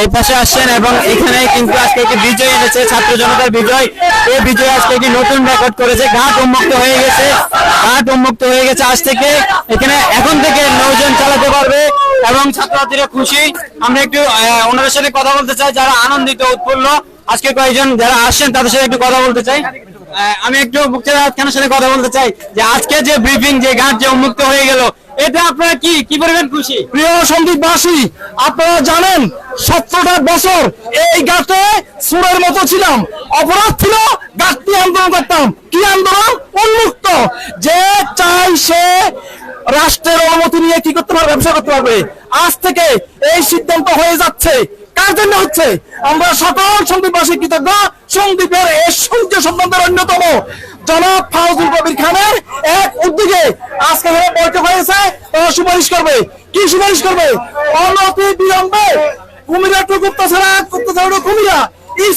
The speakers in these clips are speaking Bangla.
এই পাশে আসছেন এবং এখানে কিন্তু আজকে একটি বিজয় এনেছে, ছাত্র জনতার বিজয়। এই বিজয় আজকে একটি নতুন রেকর্ড করেছে। ঘাট উন্মুক্ত হয়ে গেছে। ঘাট উন্মুক্ত হয়ে গেছে আজ থেকে। এখানে এখন থেকে নৌযান চালাতে পারবে এবং ছাত্রছাত্রীরা খুশি। আমরা একটু ওনাদের সাথে কথা বলতে চাই। যারা আনন্দিত, উৎফুল্ল, আজকে কয়েকজন যারা আসছেন, তাদের সাথে একটু কথা বলতে চাই। আমি একটু মুক্তিযোদ্ধা খানের সাথে কথা বলতে চাই? যে আজকে যে ব্রিফিং যে ঘাট যে উন্মুক্ত হয়ে গেল, এটা আপনারা কি কি পরিমাণ খুশি? প্রিয় সন্দীপবাসী, আপনারা জানেন সত্তরটা বছর এই ঘাটে সুরের মতো ছিলাম। অপরাধ ছিল ঘাটটি আন্দোলন করতাম। কি আন্দোলন? উন্মুক্ত। যে চাই সে রাষ্ট্রের অনুমতি নিয়ে কি করতে পারবে, ব্যবসা করতে পারবে। আজ থেকে এই সিদ্ধান্ত হয়ে যাচ্ছে। কার জন্য হচ্ছে? আমরা সকল সন্দীপবাসী কৃতজ্ঞ সন্দীপের এই সূর্য অন্যতম জনাব ফাউজুল কবির খানের এক উদ্যোগে আজকে বৈঠক হয়েছে। তারা সুপারিশ করবে। কি সুপারিশ করবে? অনতি বিলম্বে কুমিরা টু গুপ্তা ছাড়া গুপ্তা ছাড়া কুমিরা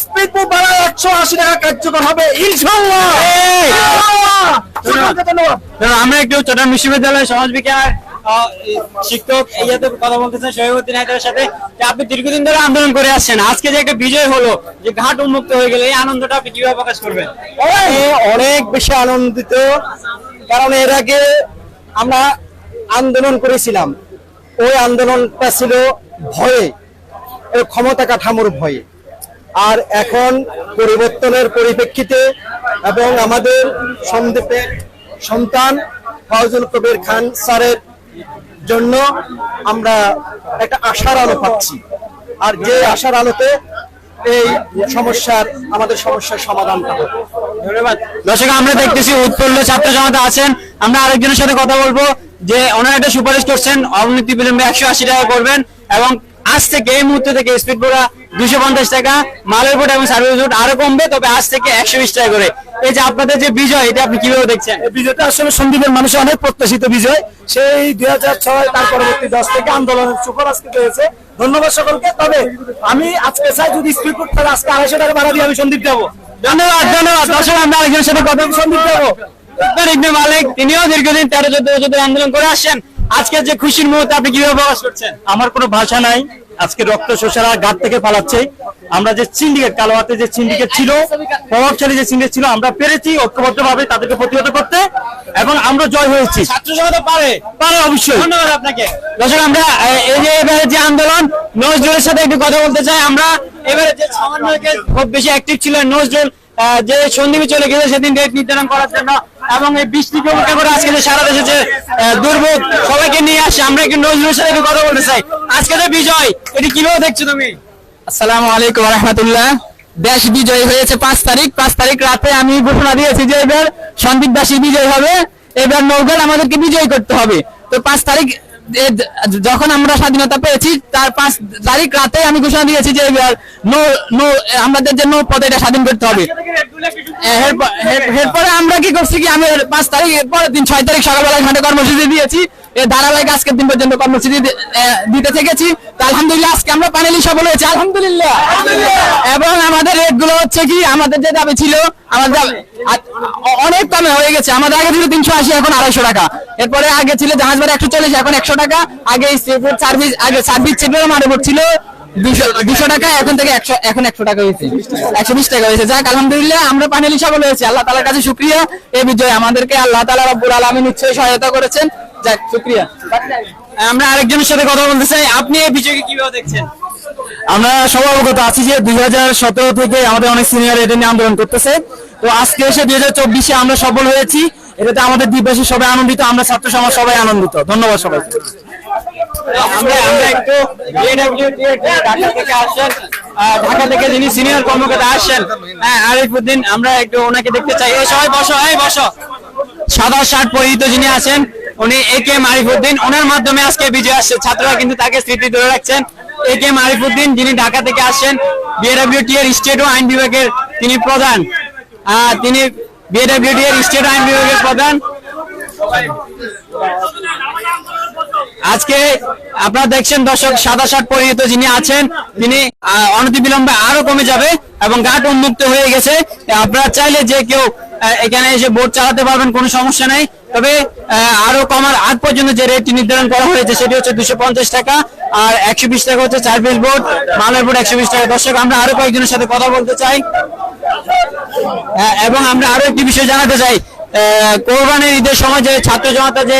স্পিড বোট ভাড়া একশো আশি টাকা কার্যকর হবে। ইনশাল্লাহ আমরা একটু চট্টগ্রাম বিশ্ববিদ্যালয়ের সমাজ বিজ্ঞান শিক্ষক ইয়াতে কথা বলতেছেন শহীদুদ্দিন হায়দারের সাথে আপনি দীর্ঘদিন ধরে আন্দোলন করে আসছেন। আজকে যে একটা বিজয় হলো, যে ঘাট উন্মুক্ত হয়ে গেল এই আনন্দটা আপনি কীভাবে প্রকাশ করবেন? অনেক বেশি আনন্দিত, কারণ এর আগে আমরা আন্দোলন করেছিলাম। ওই আন্দোলনটা ছিল ভয়ে ক্ষমতা কাঠামোর ভয়ে। আর এখন পরিবর্তনের পরিপ্রেক্ষিতে এবং আমাদের সন্দীপের সন্তান ফজল কবির খান স্যারের জন্য আমরা একটা আশার আলো পাচ্ছি। আর যে আশার আলোতে এই সমস্যার, আমাদের সমস্যার সমাধানটা হবে। ধন্যবাদ। দর্শক, আমরা দেখতেছি উৎপল্ল ছাত্র জনতা আছেন। আমরা আরেকজনের সাথে কথা বলব যে, ওনারা একটা সুপারিশ করছেন অবনীতি বিলম্বে একশো আশি টাকা করবেন এবং আজ থেকে এই মুহূর্তে থেকে স্পিড বোর্ডা দুশো পঞ্চাশ টাকা মালের বোর্ড এবং সার্ভিস বোর্ড আরও কমবে তবে আজ থেকে একশো বিশ টাকা করে। এই যে আপনাদের যে বিজয় এটা আপনি কীভাবে দেখছেন? এই বিজয়টা আসলে সন্দীপের মানুষের অনেক প্রত্যাশিত বিজয়। সেই দুই হাজার ছয় তার পরবর্তী দশ থেকে আন্দোলনের সুফল আজকে পেয়েছে। ধন্যবাদ সকলকে। তবে আমি আজকে চাই যদি স্পিড করতে আজকে আড়াইশো টাকা ভাড়া দিয়ে আমি সন্দীপ যাব ধন্যবাদ ধন্যবাদ। দর্শক আমরা আরেকজনের সাথে কথা। সন্দীপ যাব মালিক তিনিও দীর্ঘদিন তেরো চোদ্দ বছর আন্দোলন করে আসছেন। আজকে যে খুশির মুহূর্তে আপনি কীভাবে প্রকাশ করছেন? আমার কোনো ভাষা নাই। আজকে রক্ত শোষারা ঘাট থেকে পালাচ্ছে। আমরা যে সিন্ডিকেট কালোয়াতে যে সিন্ডিকেট ছিল প্রভাবশালী যে সিন্ডিকেট ছিল আমরা পেরেছি ঐক্যবদ্ধ ভাবে তাদেরকে প্রতিহত করতে এবং আমরা জয় হয়েছি। ছাত্র জনতা পারে? পারে অবশ্যই। ধন্যবাদ আপনাকে। দর্শক আমরা এই যে এবারে যে আন্দোলন নজরুলের সাথে একটু কথা বলতে চাই। আমরা এবারে যে সমন্বয়কে খুব বেশি অ্যাক্টিভ ছিল নজরুল যে সন্দীপে চলে গেছে সেদিন ডেট নির্ধারণ করার জন্য এবং এই বৃষ্টিকে উপেক্ষা করে? আজকে যে সারা দেশে যে দুর্ভোগ, সবাইকে নিয়ে আসছে আমরা একটু নজরুলের সাথে কথা বলতে চাই। আজকে যে বিজয়, এটি কীভাবে দেখছ তুমি? আসসালামু আলাইকুম রহমতুল্লাহ। দেশ বিজয় হয়েছে পাঁচ তারিখ। পাঁচ তারিখ রাতে আমি ঘোষণা দিয়েছি যে এবার সন্দীপ দাসী বিজয় হবে। এবার নৌকার আমাদেরকে বিজয় করতে হবে। তো পাঁচ তারিখ যখন আমরা স্বাধীনতা পেয়েছি, তার পাঁচ তারিখ রাতে আমি ঘোষণা দিয়েছি যে এবার নৌ নৌ আমাদের যে নৌ পথ এটা স্বাধীন করতে হবে। এরপরে আমরা কি করছি কি আমি পাঁচ তারিখ পরের দিন ছয় তারিখ সকালবেলা ঘাটে কর্মসূচি দিয়েছি। ধারাবাহিক আজকের দিন পর্যন্ত কর্মসূচি দিতে থেকেছি। আলহামদুলিল্লাহ আজকে আমরা প্যানেলি সফল হয়েছি। আলহামদুলিল্লাহ। এবং আমাদের রেটগুলো হচ্ছে কি আমাদের যে দাবি ছিল আমাদের অনেক কমে হয়ে গেছে। আমাদের আগে ছিল তিনশো আশি এখন আড়াইশো টাকা। এরপরে আগে ছিল জাহাজ ভাড়া একশো চল্লিশ এখন একশো টাকা। আগে সার্ভিস আগে সার্ভিস চেপের মারে ছিল দুশো দুশো টাকা এখন থেকে একশো এখন একশো টাকা হয়েছে। একশো বিশ টাকা হয়েছে। যাক আলহামদুলিল্লাহ আমরা পানেলি সফল হয়েছি। আল্লাহ তালার কাছে শুক্রিয়া। এই বিজয় আমাদেরকে আল্লাহ তালা রব্বুল আলমী নিশ্চয়ই সহায়তা করেছেন। যাক শুক্রিয়া। আমরা আরেকজনের সাথে কথা বলতে চাই। আপনি এই বিজয়কে কীভাবে দেখছেন? আমরা সবাই অবগত আছি যে দুই হাজার সতেরো থেকে আমাদের অনেক সিনিয়র এটা নিয়ে আন্দোলন করতেছে। তো আজকে এসে দুই হাজার চব্বিশে আমরা সফল হয়েছি। এটাতে আমাদের দ্বীপবাসী সবাই আনন্দিত আমরা ছাত্র সমাজ সবাই আনন্দিত। ধন্যবাদ সবাইকে। ঢাকা থেকে যিনি সিনিয়র কর্মকর্তা হ্যাঁ আমরা একটু ওনাকে দেখতে চাই। এই বসো সাদা শার্ট যিনি উনি এ কে ওনার মাধ্যমে আজকে ছাত্ররা কিন্তু তাকে স্মৃতি ধরে রাখছেন। এ কে এম আরিফুদ্দিন যিনি ঢাকা থেকে আসছেন বিএডব্লিউটি এর স্টেট ও আইন বিভাগের তিনি প্রধান। তিনি বিএডব্লিউডি এর স্টেট আইন বিভাগের প্রধান। আজকে আপনারা দেখছেন দর্শক সাদা শার্ট পরিহিত যিনি আছেন তিনি অনতিবিলম্বে আরও কমে যাবে এবং ঘাট উন্মুক্ত হয়ে গেছে। আপনারা চাইলে যে কেউ এখানে এসে বোট চালাতে পারবেন কোনো সমস্যা নেই। তবে আরও কমার আগ পর্যন্ত যে রেটটি নির্ধারণ করা হয়েছে সেটি হচ্ছে দুশো পঞ্চাশ টাকা আর একশো বিশ টাকা হচ্ছে চার পিস বোট। মালের বোট একশো বিশ টাকা। দর্শক আমরা আরও কয়েকজনের সাথে কথা বলতে চাই। আহ, এবং আমরা আরও একটি বিষয় জানাতে চাই। কোরবানির ঈদের সময় যে ছাত্র জনতা যে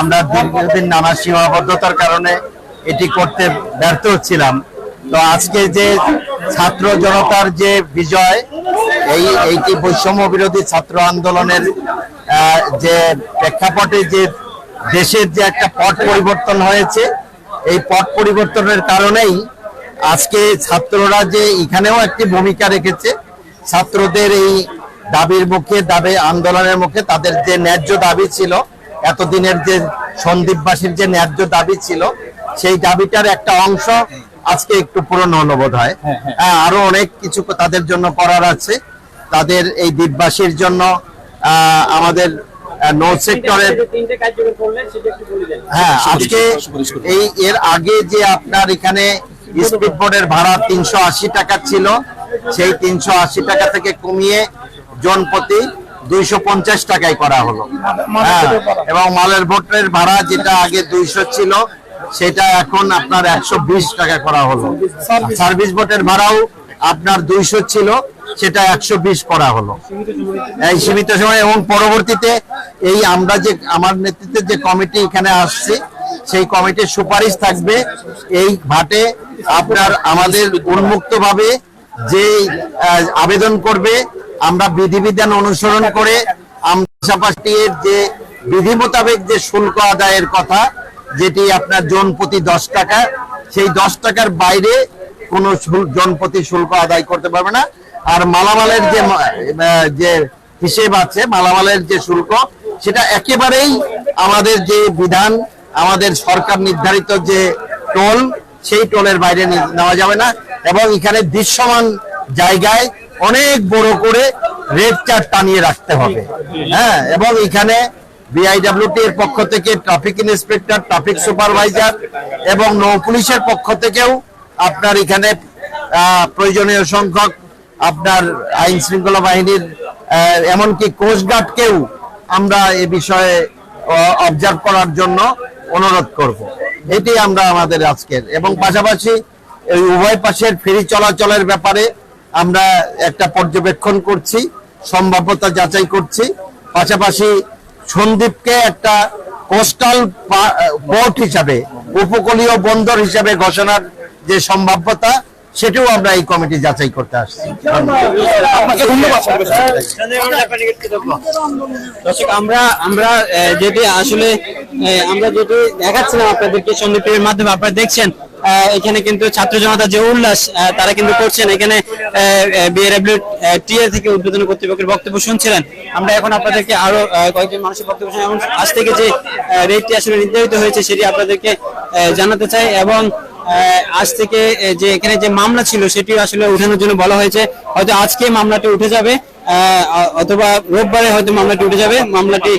আমরা দীর্ঘদিন নানা সীমাবদ্ধতার কারণে এটি করতে ব্যর্থ হচ্ছিলাম। তো আজকে যে ছাত্র জনতার যে বিজয়, এই, এইটি বৈষম্য বিরোধী ছাত্র আন্দোলনের যে প্রেক্ষাপটে যে দেশের যে একটা পট পরিবর্তন হয়েছে, এই পট পরিবর্তনের কারণেই আজকে ছাত্ররা যে এখানেও একটি ভূমিকা রেখেছে, ছাত্রদের এই দাবির মুখে, দাবি আন্দোলনের মুখে তাদের যে ন্যায্য দাবি ছিল এতদিনের যে সন্দীপবাসীর যে ন্যায্য দাবি ছিল সেই দাবিটার একটা অংশ আজকে একটু পূরণ হলো বোধ হয় হ্যাঁ, আরও অনেক কিছু তাদের জন্য করার আছে। তাদের এই দ্বীপবাসীর জন্য আহ, আমাদের নো সেক্টরের তিনটে কার্যকর করলেন সেটা একটু বলে দেন। হ্যাঁ আজকে এই এর আগে যে আপনার এখানে স্পিড বোর্ডের ভাড়া তিনশো আশি টাকা ছিল সেই তিনশো আশি টাকা থেকে কমিয়ে জন প্রতি দুইশো পঞ্চাশ টাকায় করা হলো। হ্যাঁ, এবং মালের বোটের ভাড়া যেটা আগে দুইশো ছিল সেটা এখন আপনার একশো বিশ টাকা করা হলো। সার্ভিস। বোটের ভাড়াও আপনার দুইশো ছিল সেটা একশো বিশ করা হলো। এই সীমিত সময় এবং পরবর্তীতে এই আমরা যে আমার নেতৃত্বে যে কমিটি এখানে আসছে সেই কমিটির সুপারিশ থাকবে এই ঘাটে আপনার আমাদের উন্মুক্ত ভাবে যে আবেদন করবে আমরা বিধিবিধান অনুসরণ করে যে বিধি মোতাবেক যে শুল্ক আদায়ের কথা, যেটি আপনার জন প্রতি দশ টাকা, সেই দশ টাকার বাইরে কোনো জনপ্রতি শুল্ক আদায় করতে পারবে না। আর মালামালের যে যে হিসেব আছে, মালামালের যে শুল্ক, সেটা একেবারেই আমাদের যে বিধান, আমাদের সরকার নির্ধারিত যে টোল, সেই টোলের বাইরে নেওয়া যাবে না। এবং এখানে দৃশ্যমান জায়গায় অনেক বড় করে রেড চার্ট টানিয়ে রাখতে হবে। হ্যাঁ এবং এখানে বিআইডব্লিউটি এর পক্ষ থেকে ট্রাফিক ইন্সপেক্টর, ট্রাফিক সুপারভাইজার এবং নৌ পুলিশের পক্ষ থেকেও আপনার এখানে প্রয়োজনীয় সংখ্যক আপনার আইন শৃঙ্খলা বাহিনীর এমনকি কোস্টগার্ডকেও আমরা এ বিষয়ে অবজার্ভ করার জন্য অনুরোধ করব। এটি আমরা আমাদের আজকের। এবং পাশাপাশি এই উভয় পাশের ফেরি চলাচলের ব্যাপারে আমরা একটা পর্যবেক্ষণ করছি সম্ভাব্যতা যাচাই করছি। পাশাপাশি সন্দ্বীপকে একটা কোস্টাল পোর্ট হিসাবে উপকূলীয় বন্দর হিসাবে ঘোষণার যে সম্ভাব্যতা সেটাও আমরা এই কমিটি যাচাই করতে আসছি। দর্শক আমরা আমরা আহ, যেটি আসলে আমরা যেটি দেখাচ্ছিলাম আপনাদেরকে সন্দীপের মাধ্যমে আপনারা দেখছেন এখানে কিন্তু ছাত্র জনতা যে উল্লাস তারা কিন্তু করছেন। এখানে থেকে উদ্বোধন কর্তৃপক্ষের বক্তব্য শুনছিলেন। আমরা এখন আপনাদেরকে আরও কয়েকজন মানুষের বক্তব্য এবং আজ থেকে যে রেটটি আসলে নির্ধারিত হয়েছে, সেটি আপনাদেরকে জানাতে চাই। এবং আজ থেকে যে এখানে যে মামলা ছিল সেটি আসলে উঠানোর জন্য বলা হয়েছে। হয়তো আজকে মামলাটি উঠে যাবে অথবা রোববারে হয়তো মামলাটি উঠে যাবে। মামলাটি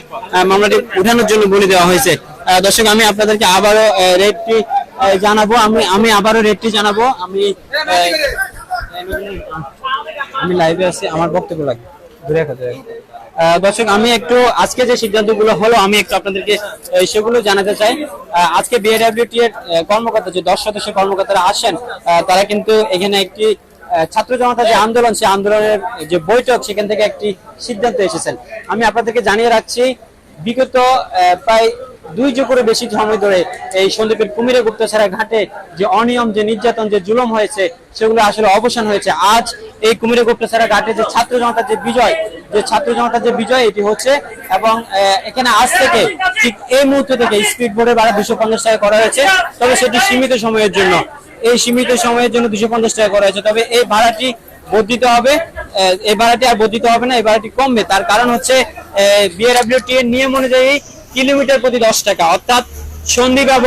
মামলাটি উঠানোর জন্য বলে দেওয়া হয়েছে। দর্শক, আমি আপনাদেরকে আবারও রেটটি জানাব আমি আমি আবারও রেটটি জানাব। আমি আমি লাইভে আছি আমার বক্তব্য লাগে। রাখো। আহ, দর্শক আমি একটু আজকে যে সিদ্ধান্তগুলো হলো আমি একটু আপনাদেরকে সেগুলো জানাতে চাই। আজকে বিএডব্লিউটি এর কর্মকর্তা যে দশ সদস্য কর্মকর্তারা আসেন তারা কিন্তু এখানে একটি ছাত্র জনতা যে আন্দোলন সেই আন্দোলনের যে বৈঠক সেখান থেকে একটি সিদ্ধান্ত এসেছেন। আমি আপনাদেরকে জানিয়ে রাখছি বিগত প্রায় দুই যুগেরও বেশি সময় ধরে এই সন্দীপের কুমিরে গুপ্তছড়া ঘাটে যে অনিয়ম, যে নির্যাতন, যে জুলুম হয়েছে, সেগুলো আসলে অবসান হয়েছে। আজ এই কুমিরে গুপ্তছড়া ঘাটে যে ছাত্র জনতার যে বিজয়, যে ছাত্র জনতার যে বিজয় এটি হচ্ছে এবং এখানে আজ থেকে ঠিক এই মুহূর্ত থেকে স্পিড বোর্ডের ভাড়া দুশো পঞ্চাশ টাকা করা হয়েছে, তবে সেটি সীমিত সময়ের জন্য। এই সীমিত সময়ের জন্য দুশো পঞ্চাশ টাকা করা হয়েছে। তবে এই ভাড়াটি বর্ধিত হবে এই ভাড়াটি আর বর্ধিত হবে না, এই ভাড়াটি কমবে। তার কারণ হচ্ছে বিআরডব্লিউটি এর নিয়ম অনুযায়ী কিলোমিটার প্রতি দশ টাকা। অর্থাৎ সন্ধি ব্যবহার